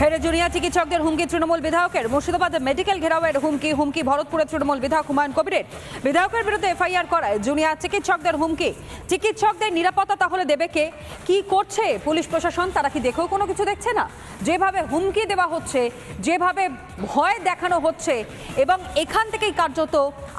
ফেরে জুনিয়র চিকিৎসকদের হুমকি তৃণমূল বিধায়কের। মুর্শিদাবাদ মেডিকেল ঘেরাওয়ের হুমকি হুমকি ভরতপুরের তৃণমূল বিধায়ক হুমায়ুন কবিরের। বিধায়কের বিরুদ্ধে এফআইআর করায় জুনিয়র চিকিৎসকদের হুমকি। চিকিৎসকদের নিরাপত্তা তাহলে দেবে কে? কি করছে পুলিশ প্রশাসন? তারা কি দেখেও কোনো কিছু দেখছে না? যেভাবে হুমকি দেওয়া হচ্ছে, যেভাবে ভয় দেখানো হচ্ছে, এবং এখান থেকেই কার্যত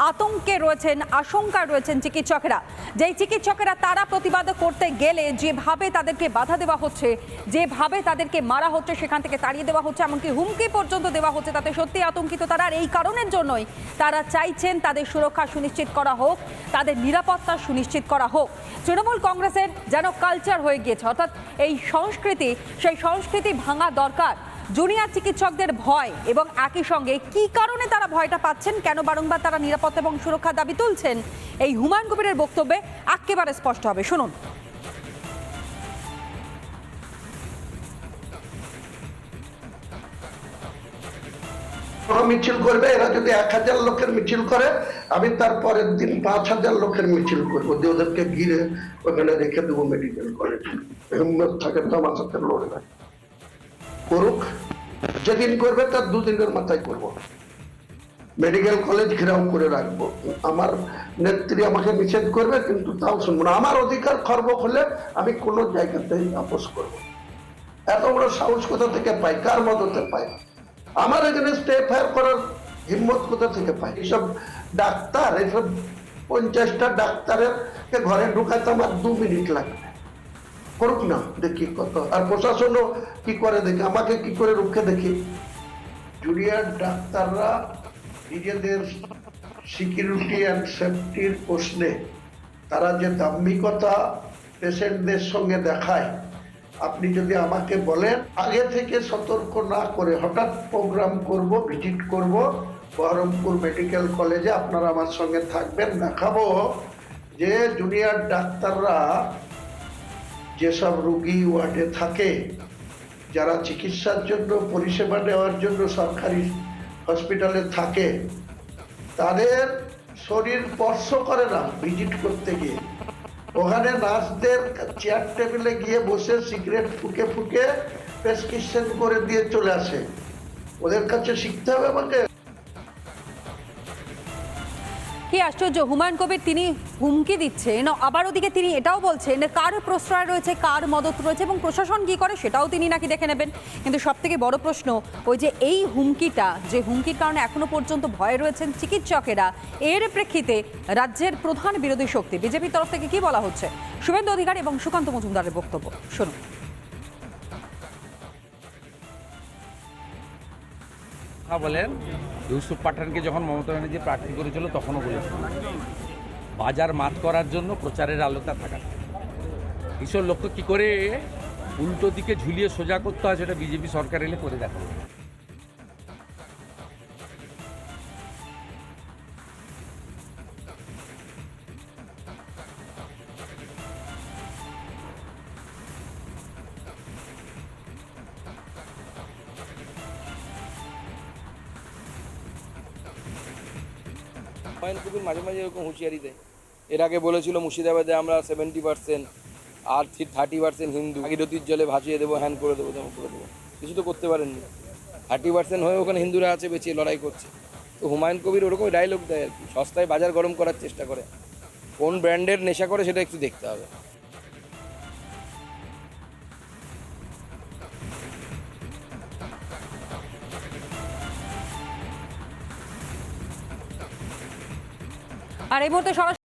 আতঙ্কে রয়েছেন, আশঙ্কায় রয়েছেন চিকিৎসকেরা। যেই চিকিৎসকেরা তারা প্রতিবাদ করতে গেলে যেভাবে তাদেরকে বাধা দেওয়া হচ্ছে, যেভাবে তাদেরকে মারা হচ্ছে, সেখান থেকে তাড়িয়ে দেওয়া হচ্ছে, এমনকি হুমকি পর্যন্ত দেওয়া হচ্ছে, তাতে সত্যি আতঙ্কিত তারা। আর এই কারণের জন্যই তারা চাইছেন তাদের সুরক্ষা সুনিশ্চিত করা হোক, তাদের নিরাপত্তা সুনিশ্চিত করা হোক। তৃণমূল কংগ্রেসের যেন কালচার হয়ে গিয়েছে, অর্থাৎ এই সংস্কৃতি, সেই সংস্কৃতি ভাঙা দরকার। জুনিয়র চিকিৎসকদের ভয় এবং একই সঙ্গে কি কারণে তারা ভয়টা পাচ্ছেন, কেন বারংবার তারা নিরাপত্তা এবং সুরক্ষার দাবি তুলছেন, এই হুমায়ুন কবিরের বক্তব্যে একেবারে স্পষ্ট হবে। শুনুন। কোনো মিছিল করবে, এরা যদি এক হাজার লোকের মিছিল করে, আমি তার পরের দিন পাঁচ হাজার লোকের মিছিল করব। যে ওদেরকে ঘিরে ওখানে রেখে দেবো মেডিকেল কলেজ হিম্মত থাকে তো আমার সাথে লড়বে করুক, যেদিন করবে তার দুদিনের মাথায় করব। মেডিকেল কলেজ ঘেরাও করে রাখব। আমার নেত্রী আমাকে নিষেধ করবে, কিন্তু তাও শুনব না। আমার অধিকার খর্ব হলে আমি কোনো জায়গাতেই আপোষ করব এত বড় সাহস কোথা থেকে পাই? কার মদতে পাই? আমার এখানে এফআইআর করার হিম্মত কোথা থেকে পাই এইসব ডাক্তার, এইসব পঞ্চাশটা ডাক্তারের ঘরে ঢুকাতে আমার দু মিনিট লাগবে। করুক না, দেখি কত। আর প্রশাসনও কি করে দেখি? আমাকে কি করে রুখে দেখি? জুনিয়র ডাক্তাররা নিজেদের সিকিউরিটি অ্যান্ড সেফটির প্রশ্নে তারা যে দাম্ভিকতা পেশেন্টদের সঙ্গে দেখায় আপনি যদি আমাকে বলেন, আগে থেকে সতর্ক না করে হঠাৎ প্রোগ্রাম করব, ভিজিট করব, বহরমপুর মেডিকেল কলেজে আপনারা আমার সঙ্গে থাকবেন, দেখাবো যে জুনিয়র ডাক্তাররা যেসব রুগী ওয়ার্ডে থাকে, যারা চিকিৎসার জন্য, পরিষেবা নেওয়ার জন্য সরকারি হসপিটালে থাকে, তাদের শরীর স্পর্শ করে না ভিজিট করতে গিয়ে। ওখানে নার্সদের চেয়ার টেবিলে গিয়ে বসে সিগারেট ফুকে ফুকে প্রেসক্রিপশন করে দিয়ে চলে আসে। ওদের কাছে শিখতে হবে আমাকে। কি আশ্চর্য, হুমায়ুন কবির তিনি হুমকি দিচ্ছেন আবার ওদিকে তিনি এটাও বলছেন, কার প্রশ্রয় রয়েছে, কার মদত রয়েছে এবং প্রশাসন কি করে সেটাও তিনি নাকি দেখে নেবেন। কিন্তু সব থেকে বড় প্রশ্ন, ওই যে এই হুমকিটা, যে হুমকির কারণে এখনও পর্যন্ত ভয়ে রয়েছেন চিকিৎসকেরা, এর প্রেক্ষিতে রাজ্যের প্রধান বিরোধী শক্তি, বিজেপির তরফ থেকে কি বলা হচ্ছে? শুভেন্দু অধিকারী এবং সুকান্ত মজুমদারের বক্তব্য। শুনুন। কথা বলেন, ইউসুফ পাঠানকে যখন মমতা ব্যানার্জি প্রার্থী করেছিল, তখনও বলেছিল। বাজার মাত করার জন্য প্রচারের আলোতা থাকা। এইসব লক্ষ্য কী করে উল্টো দিকে ঝুলিয়ে সোজা করতে হয়, সেটা বিজেপি সরকার এলে করে দেখা হুমায়ুন কবির মাঝে মাঝে এরকম হুঁশিয়ারি দেয়। এর আগে বলেছিল মুর্শিদাবাদে আমরা সেভেন্টি পার্সেন্ট আর থার্টি পার্সেন্ট হিন্দু। আগিরতির জলে ভাসিয়ে দেবো, হ্যান করে দেবো, তেমন করে দেবো। কিছু তো করতে পারেননি। থার্টি পার্সেন্ট হয়ে ওখানে হিন্দুরা আছে বেঁচে লড়াই করছে। তো হুমায়ুন কবির ওরকমই ডায়লগ দেয় আর কি। সস্তায় বাজার গরম করার চেষ্টা করে। কোন ব্র্যান্ডের নেশা করে সেটা একটু দেখতে হবে। আর এই মুহূর্তে সরাসরি